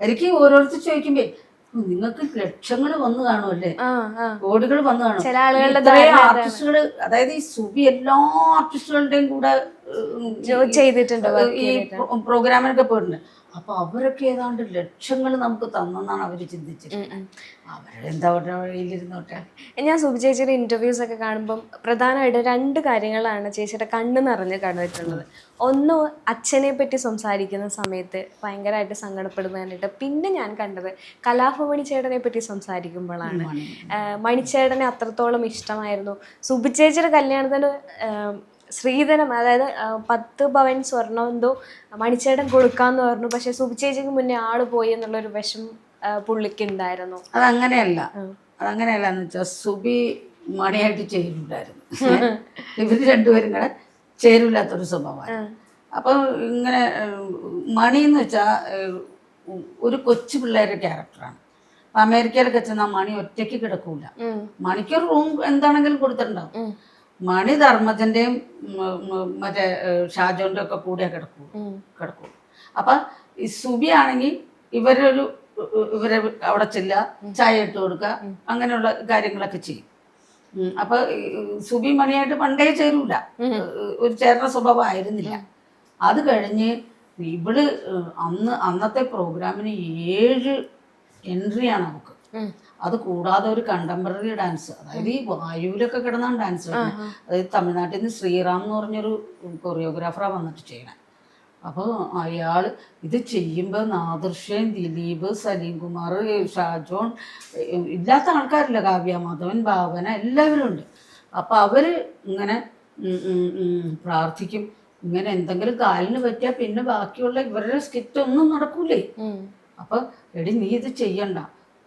എനിക്ക് ഓരോരുത്തർ ചോദിക്കുമ്പോ നിങ്ങൾക്ക് ലക്ഷങ്ങൾ വന്നു കാണുമല്ലേ കോടികൾ വന്നു കാണും. ചില ആളുകളുടെ ആർട്ടിസ്റ്റുകൾ അതായത് ഈ സുബി എല്ലാ ആർട്ടിസ്റ്റുകളുടെയും കൂടെ ചെയ്തിട്ടുണ്ട് ഈ പ്രോഗ്രാമിനൊക്കെ പോയിട്ടുണ്ട്. അപ്പൊ അവരൊക്കെ ഏതാണ്ട് ലക്ഷങ്ങൾ നമുക്ക് തന്നെന്നാണ് അവർ ചിന്തിച്ചത് അവരുടെ എന്താ വഴിയിലിരുന്നോട്ടെ? ഞാൻ സുബി ചേച്ചിയുടെ ഇന്റർവ്യൂസ് ഒക്കെ കാണുമ്പോൾ പ്രധാനമായിട്ട് രണ്ട് കാര്യങ്ങളാണ് ചേച്ചിയുടെ കണ്ണ് നിറഞ്ഞ് കണ്ടിട്ടുള്ളത് ഒന്ന് അച്ഛനെ പറ്റി സംസാരിക്കുന്ന സമയത്ത് ഭയങ്കരമായിട്ട് സങ്കടപ്പെടുന്നതായിട്ട് പിന്നെ ഞാൻ കണ്ടത് കലാഭവണി ചേട്ടനെ പറ്റി സംസാരിക്കുമ്പോഴാണ് മണിച്ചേട്ടനെ അത്രത്തോളം ഇഷ്ടമായിരുന്നു. സുബി ചേച്ചിയുടെ കല്യാണത്തിന് ശ്രീധരം അതായത് പത്ത് പവൻ സ്വർണം എന്തോ മണിച്ചേട്ടൻ കൊടുക്കാന്ന് പറഞ്ഞു. പക്ഷെ സുബി ചേച്ചിക്ക് മുന്നേ ആൾ പോയി എന്നുള്ളൊരു വിഷം പുള്ളിക്ക് ഉണ്ടായിരുന്നു അതങ്ങനെയല്ല. അതങ്ങനെയല്ല എന്ന് വെച്ചാൽ സുബി മണിയായിട്ട് ചേരുണ്ടായിരുന്നു ഇവർ രണ്ടുപേരും കൂടെ ചേരൂലാത്തൊരു സ്വഭാവമാണ് അപ്പൊ ഇങ്ങനെ മണി എന്ന് വെച്ചാൽ ഒരു കൊച്ചു പിള്ളേരുടെ ക്യാരക്ടറാണ്. അമേരിക്കയിലൊക്കെ ചെന്നാൽ മണി ഒറ്റയ്ക്ക് കിടക്കൂല. മണിക്കൊരു റൂം എന്താണെങ്കിലും കൊടുത്തിട്ടുണ്ടാവും. ഉം. മണി ധർമ്മജന്റെയും മ- മ- മറ്റേ ഷാജോന്റെ ഒക്കെ കൂടെ കിടക്കൂ. കിടക്കൂ അപ്പൊ ഈ സുബി ആണെങ്കിൽ ഇവരൊരു ഇവരെ അവിടെ ചെല്ലുക ചായ ഇട്ട് കൊടുക്കുക അങ്ങനെയുള്ള കാര്യങ്ങളൊക്കെ ചെയ്യും. അപ്പൊ സുബി മണിയായിട്ട് പണ്ടേ ചേരൂല. ഒരു ചേർന്ന സ്വഭാവം ആയിരുന്നില്ല. അത് കഴിഞ്ഞ് ഇവൾ അന്ന് അന്നത്തെ പ്രോഗ്രാമിന് ഏഴ് എൻട്രിയാണ് നമുക്ക്. അത് കൂടാതെ ഒരു കണ്ടംപററി ഡാൻസ് അതായത് ഈ വായുവിലൊക്കെ കിടന്നാണ് ഡാൻസ് കളിക്കുന്നത് അതായത് തമിഴ്നാട്ടിൽ നിന്ന് ശ്രീറാം എന്ന് പറഞ്ഞൊരു കൊറിയോഗ്രാഫറാണ് വന്നിട്ട് ചെയ്യണേ അപ്പോൾ അയാൾ ഇത് ചെയ്യുമ്പോൾ നാദൃശ്യൻ ദിലീപ് സലീം കുമാർ ഷാജോൺ ഇല്ലാത്ത ആൾക്കാരില്ല കാവ്യ മാധവൻ ഭാവന എല്ലാവരും ഉണ്ട്. അപ്പോൾ അവർ ഇങ്ങനെ പ്രാർത്ഥിക്കും. ഇങ്ങനെ എന്തെങ്കിലും കാലിന് പറ്റിയാൽ പിന്നെ ബാക്കിയുള്ള ഇവരുടെ സ്കിറ്റ് ഒന്നും നടക്കൂലേ. അപ്പൊ എടി നീ ഇത് ചെയ്യണ്ട.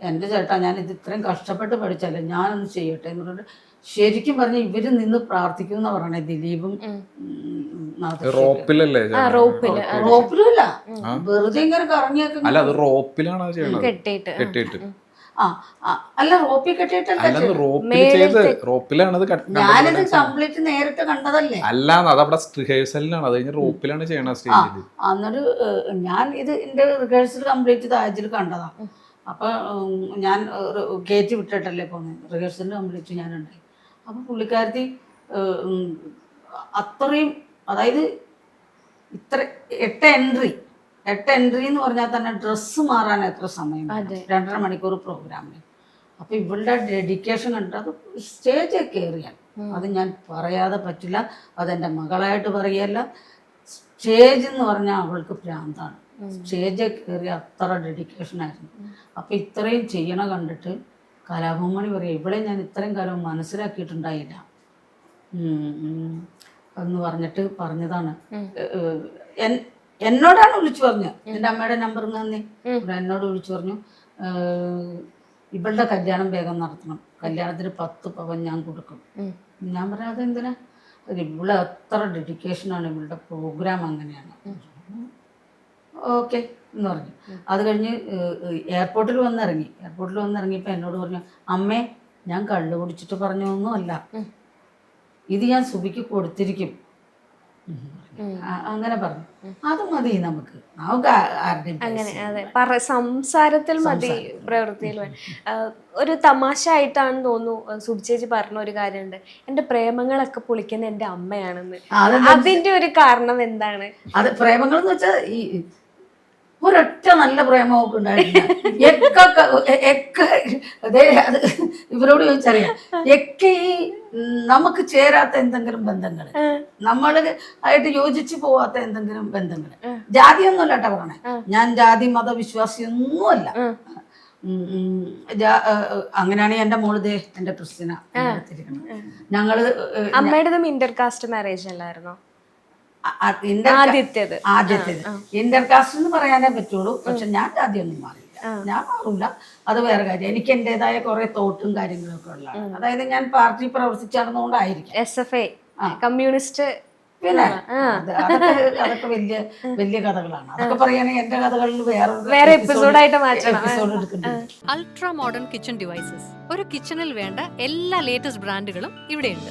എന്റെ ചേട്ടാ ഞാൻ ഇത് ഇത്രയും കഷ്ടപ്പെട്ട് പഠിച്ചല്ലേ ഞാനൊന്ന് ചെയ്യട്ടെ എന്ന് പറഞ്ഞിട്ട് ശരിക്കും പറഞ്ഞ ഇവർ നിന്ന് പ്രാർത്ഥിക്കും എന്ന് പറയണേ ദിലീപും റോപ്പിലല്ലേ ആ റോപ്പിൽ റോപ്പിലുമല്ല വെറുതെ ഇങ്ങനെ കറങ്ങിയൊക്കെ അല്ല അത് റോപ്പിലാണ് കെട്ടിയിട്ട് അല്ല റോപ്പിൽ. റോപ്പിലാണ് അത് കട്ട്- ഞാനിത് കംപ്ലീറ്റ് നേരിട്ട് കണ്ടതല്ലേ? അല്ല അത് അവിടെ റിഹേഴ്സലിലാണ് അത് കഴിഞ്ഞ് റോപ്പിലാണ് ചെയ്യണത് സ്റ്റേജിൽ അന്നൊരു ഞാൻ ഇത് എന്റെ റിഹേഴ്സൽ കംപ്ലീറ്റ് താജിൽ കണ്ടതാ. അപ്പൊ ഞാൻ കയറ്റി വിട്ടിട്ടല്ലേ പോകുന്നത് റിഹേഴ്സൽ കംപ്ലീറ്റ് ഞാനുണ്ടായി. അപ്പൊ പുള്ളിക്കാരത്തി അത്രയും അതായത് ഇത്ര എട്ട് എൻട്രി. എട്ട് എൻട്രി എന്ന് പറഞ്ഞാൽ തന്നെ ഡ്രസ്സ് മാറാൻ എത്ര സമയം. രണ്ടര മണിക്കൂർ പ്രോഗ്രാമിൽ അപ്പൊ ഇവളുടെ ഡെഡിക്കേഷൻ കണ്ടിട്ട് അത് സ്റ്റേജിൽ കയറിയാൽ അത് ഞാൻ പറയാതെ പറ്റില്ല. അതെന്റെ മകളായിട്ട് പറയല്ല സ്റ്റേജ് എന്ന് പറഞ്ഞാൽ അവൾക്ക് ഭ്രാന്താണ് സ്റ്റേജിൽ കയറി അത്ര ഡെഡിക്കേഷൻ ആയിരുന്നു. അപ്പൊ ഇത്രയും ചെയ്യണ കണ്ടിട്ട് കലാഭവമണി പറയാം ഇവിടെ ഞാൻ ഇത്രയും കാലം മനസ്സിലാക്കിയിട്ടുണ്ടായില്ല. എന്ന് പറഞ്ഞിട്ട് പറഞ്ഞതാണ്. എന്നോടാണ് വിളിച്ചു പറഞ്ഞത് എന്റെ അമ്മയുടെ നമ്പർ തന്നെ. എന്നോട് വിളിച്ചു പറഞ്ഞു ഇവളുടെ കല്യാണം വേഗം നടത്തണം. കല്യാണത്തിന് പത്ത് പവൻ ഞാൻ കൊടുക്കും. ഞാൻ പറയാതെ എന്തിനാ ഇവിടെ അത്ര ഡെഡിക്കേഷനാണ് ഇവളുടെ പ്രോഗ്രാം അങ്ങനെയാണ്. ഓക്കെ എന്ന് പറഞ്ഞു. അത് കഴിഞ്ഞ് എയർപോർട്ടിൽ വന്നിറങ്ങി. എയർപോർട്ടിൽ വന്നിറങ്ങിയപ്പോൾ എന്നോട് പറഞ്ഞു അമ്മേ ഞാൻ കള്ളു കുടിച്ചിട്ട് പറഞ്ഞൊന്നുമല്ല ഇത് ഞാൻ സുബിക്ക് കൊടുത്തിരിക്കും. അങ്ങനെ പറഞ്ഞു. അത് മതി നമുക്ക്. അങ്ങനെ സംസാരത്തിൽ മതി പ്രവൃത്തിയിൽ ഒരു തമാശ ആയിട്ടാണെന്ന് തോന്നുന്നു സുബി ചേച്ചി പറഞ്ഞ ഒരു കാര്യമുണ്ട്. എന്റെ പ്രേമങ്ങളൊക്കെ പൊളിക്കുന്ന എന്റെ അമ്മയാണെന്ന്. അതിന്റെ ഒരു കാരണം എന്താണ്? അത് പ്രേമങ്ങൾ എന്ന് വെച്ചാൽ ഈ ഒരൊറ്റ നല്ല പ്രേമമൊക്കെ ഉണ്ടായിട്ടില്ല. എക്ക എക്ക അതേ അത് ഇവരോട് ചോദിച്ചറിയാം. എക്കെ ഈ നമുക്ക് ചേരാത്ത എന്തെങ്കിലും ബന്ധങ്ങൾ നമ്മൾ ആയിട്ട് യോജിച്ചു പോവാത്ത എന്തെങ്കിലും ബന്ധങ്ങൾ ജാതിയൊന്നുമല്ല കേട്ടോ പറഞ്ഞേ ഞാൻ ജാതി മത വിശ്വാസിയൊന്നുമല്ല അങ്ങനെയാണ് എന്റെ എന്റെ മോൾ ദേ എന്റെ ക്രിസ്ത്യന. ഞങ്ങൾ അമ്മയുടെ അമ്മയുടേതും ഇന്റർ കാസ്റ്റ് മാരേജ് അല്ലായിരുന്നോ? ആദ്യത്തേത്. ആദ്യത്തേത്. ഇന്റർകാസ്റ്റ് എന്ന് പറയാനേ പറ്റുള്ളൂ. പക്ഷെ ഞാൻ ആദ്യമൊന്നും മാറിയില്ല. ഞാൻ മാറൂല. അത് വേറെ കാര്യം. എനിക്ക് എന്റേതായ കുറെ തോട്ടും കാര്യങ്ങളൊക്കെ ഉള്ളതാണ്. അതായത് ഞാൻ പാർട്ടി പ്രവർത്തിച്ചു നടന്നുകൊണ്ടായിരിക്കും എസ് എഫ് ഐ കമ്മ്യൂണിസ്റ്റ്. പിന്നെ അതൊക്കെ അതൊക്കെ വലിയ വലിയ കഥകളാണ്. അതൊക്കെ പറയുകയാണെങ്കിൽ എന്റെ കഥകളിൽ വേറെ വേറെ എപ്പിസോഡായിട്ട് മാറ്റണം. എപ്പിസോഡ് എടുക്കുന്നുണ്ട് അൾട്രാ മോഡേൺ കിച്ചൺ ഡിവൈസസ് ഒരു കിച്ചണിൽ വേണ്ട എല്ലാ ലേറ്റസ്റ്റ് ബ്രാൻഡുകളും ഇവിടെയുണ്ട്.